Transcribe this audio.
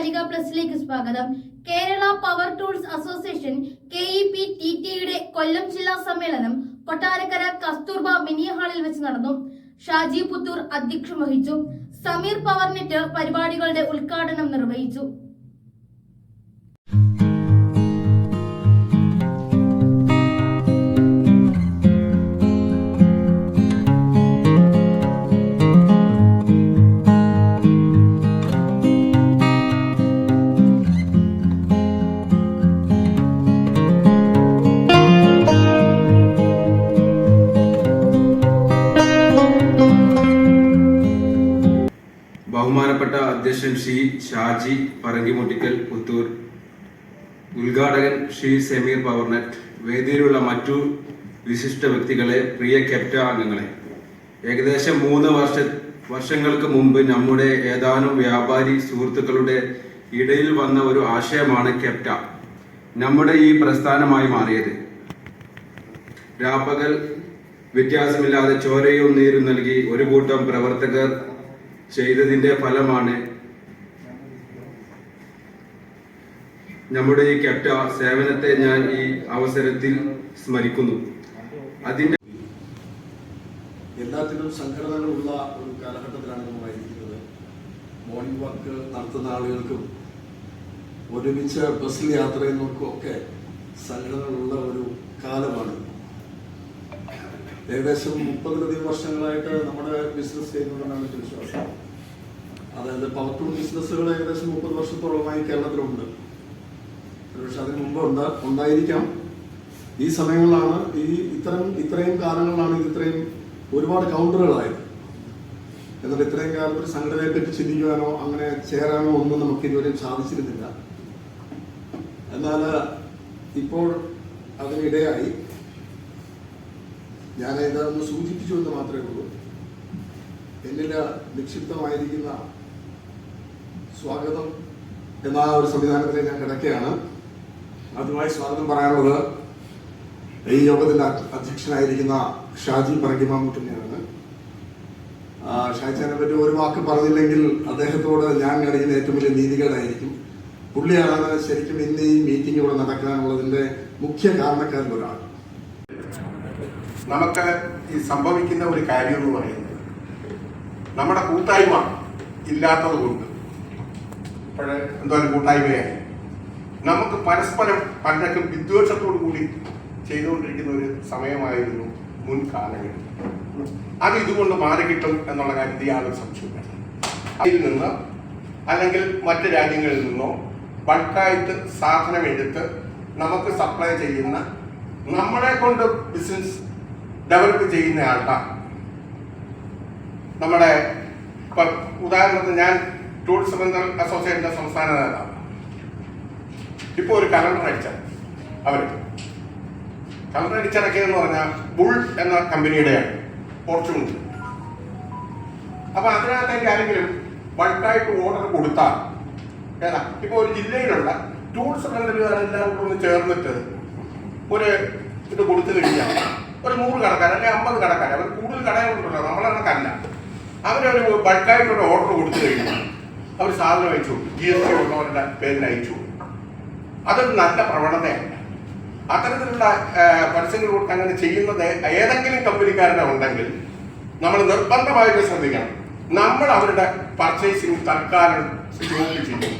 സ്വാഗതം. Kerala power tools association K E P T ടിയുടെ കൊല്ലം ജില്ലാ സമ്മേളനം കൊട്ടാരക്കര കസ്തൂർബ മിനി ഹാളിൽ വെച്ച് നടന്നു. ഷാജി പുത്തൂർ അധ്യക്ഷം വഹിച്ചു. സമീർ പവർനെറ്റ് പരിപാടികളുടെ ഉദ്ഘാടനം നിർവഹിച്ചു. ബഹുമാനപ്പെട്ട അധ്യക്ഷൻ ശ്രീ ഷാജി പറങ്കിമുട്ടിക്കൽ പുത്തൂർ. ഉദ്ഘാടകൻ ശ്രീ സമീർ പവർനെറ്റ്. വേദിയിലുള്ള മറ്റു വിശിഷ്ട വ്യക്തികളെ പ്രിയ കെപ്റ്റ അംഗങ്ങളെ. ഏകദേശം മൂന്ന് വർഷ വർഷങ്ങൾക്ക് മുമ്പ് നമ്മുടെ ഏതാനും വ്യാപാരി സുഹൃത്തുക്കളുടെ ഇടയിൽ വന്ന ഒരു ആശയമാണ് കെപ്റ്റ നമ്മുടെ ഈ പ്രസ്ഥാനമായി മാറിയത്. രാപ്പകൽ വ്യത്യാസമില്ലാതെ ചോരയും നീരും നൽകി ഒരു കൂട്ടം പ്രവർത്തകർ ചെയ്തതിന്റെ ഫലമാണ് നമ്മുടെ ഈ കെട്ട സേവനത്തെ ഞാൻ ഈ അവസരത്തിൽ സ്മരിക്കുന്നു. അതിന്റെ എല്ലാത്തിനും സംഘടനകളുള്ള ഒരു കാലഘട്ടത്തിലാണ് നമ്മളായിരിക്കുന്നത് മോർണിംഗ് വാക്ക് നടത്തുന്ന ആളുകൾക്കും ഒരുമിച്ച് ബസ്സിൽ യാത്ര ചെയ്യുന്നവർക്കും ഒക്കെ സംഘടനകളുള്ള ഒരു കാലമാണ്. ഏകദേശം മുപ്പതിലധികം വർഷങ്ങളായിട്ട് നമ്മുടെ ബിസിനസ് ചെയ്യുന്നതാണ് എനിക്ക് വിശ്വാസം. അതായത് പവർ ബിസിനസ്സുകൾ ഏകദേശം മുപ്പത് വർഷത്തോളമായി കേരളത്തിലുണ്ട്. പക്ഷെ അതിന് മുമ്പ് ഉണ്ട് ഉണ്ടായിരിക്കാം. ഈ സമയങ്ങളിലാണ് ഈ ഇത്തരം ഇത്രയും കാലങ്ങളിലാണ് ഇത് ഇത്രയും ഒരുപാട് കൗണ്ടറുകളായത് എന്നിട്ട് ഇത്രയും കാലം ഒരു സംഘടനയെ പറ്റി ചിന്തിക്കുവാനോ അങ്ങനെ ചേരാനോ ഒന്നും നമുക്ക് ഇതുവരെയും സാധിച്ചിരുന്നില്ല. എന്നാൽ ഇപ്പോൾ അതിനിടയായി ഞാൻ ഇതൊന്ന് സൂചിപ്പിച്ചു എന്ന് മാത്രമേ ഉള്ളൂ. എന്നിൽ നിക്ഷിപ്തമായിരിക്കുന്ന സ്വാഗതം എന്ന ഒരു സംവിധാനത്തിൽ ഞാൻ കിടക്കുകയാണ്. ആദ്യമായി സ്വാഗതം പറയാനുള്ളത് ഈ യോഗത്തിന്റെ അധ്യ- അധ്യക്ഷനായിരിക്കുന്ന ഷാജി പറഞ്ഞാണ് ഷാജിനെ പറ്റി ഒരു വാക്ക് പറഞ്ഞില്ലെങ്കിൽ അദ്ദേഹത്തോട് ഞാൻ കാണിക്കുന്ന ഏറ്റവും വലിയ നീതികേടായിരിക്കും. പുള്ളിയാണ് ശരിക്കും ഇന്ന് ഈ മീറ്റിംഗ് ഇവിടെ നടക്കാനുള്ളതിന്റെ മുഖ്യ കാരണക്കാരിൽ ഒരാൾ. നമുക്ക് ഈ സംഭവിക്കുന്ന ഒരു കാര്യം എന്ന് പറയുന്നത് നമ്മുടെ കൂട്ടായ്മ ഇല്ലാത്തത് കൊണ്ട് എന്തോ കൂട്ടായ്മയായി. നമുക്ക് പരസ്പരം പലരൊക്കെ വിദ്വേഷത്തോടു കൂടി ചെയ്തുകൊണ്ടിരിക്കുന്ന ഒരു സമയമായിരുന്നു മുൻകാലങ്ങളിൽ അത് ഇതുകൊണ്ട് മാറിക്കിട്ടും എന്നുള്ള കാര്യത്തിൽ യാതൊരു സംശയമില്ല അതിൽ നിന്ന് അല്ലെങ്കിൽ മറ്റ് രാജ്യങ്ങളിൽ നിന്നോ ബൾക്കായിട്ട് സാധനം എടുത്ത് നമുക്ക് സപ്ലൈ ചെയ്യുന്ന നമ്മളെ കൊണ്ട് ബിസിനസ് ഡെവലപ്പ് ചെയ്യുന്ന ആൾക്കാർ. നമ്മുടെ ഉദാഹരണത്തിന് ഞാൻ ടൂറിസം ബന്ധർ അസോസിയേഷന്റെ സംസ്ഥാന നേതാവ്. ഇപ്പൊ ഒരു കലണ്ടർ അടിച്ചാൽ അവർ. കലണ്ടർ അടിച്ചടക്കിയതെന്ന് പറഞ്ഞാൽ ബുൾ എന്ന കമ്പനിയുടെയാണ് പോർച്ചുഗൽ. അപ്പൊ അതിനകത്തേക്ക് ആരെങ്കിലും ബൾക്കായിട്ട് ഓർഡർ കൊടുത്താൽ ഏതാ? ഇപ്പൊ ഒരു ജില്ലയിലുള്ള ടൂറിസം ബന്ധുകാരെല്ലാം കൂടെ ഒന്ന് ചേർന്നിട്ട് ഒരു ഇത് കൊടുത്തു കഴിഞ്ഞാൽ ഒരു നൂറ് കടക്കാർ അല്ലെങ്കിൽ അമ്പത് കടക്കാർ അവർ കൂടുതൽ കടകളുണ്ടല്ലോ നമ്മളെ കണക്കല്ല അവരൊരു ബൾക്കായിട്ടൊരു ഓർഡർ കൊടുത്തു കഴിഞ്ഞാൽ അവർ സാധനം അയച്ചു ജി എസ് ടി ഉള്ളവരുടെ പേരിൽ അയച്ചു അതൊരു നല്ല പ്രവണതയല്ല അത്തരത്തിലുള്ള പരസ്യങ്ങൾ കൊടുത്ത് അങ്ങനെ ചെയ്യുന്നത് ഏതെങ്കിലും കമ്പനിക്കാരുടെ ഉണ്ടെങ്കിൽ നമ്മൾ നിർബന്ധമായിട്ട് ശ്രദ്ധിക്കണം. നമ്മൾ അവരുടെ പർച്ചേസിംഗ് തൽക്കാലം ചെയ്യുന്നു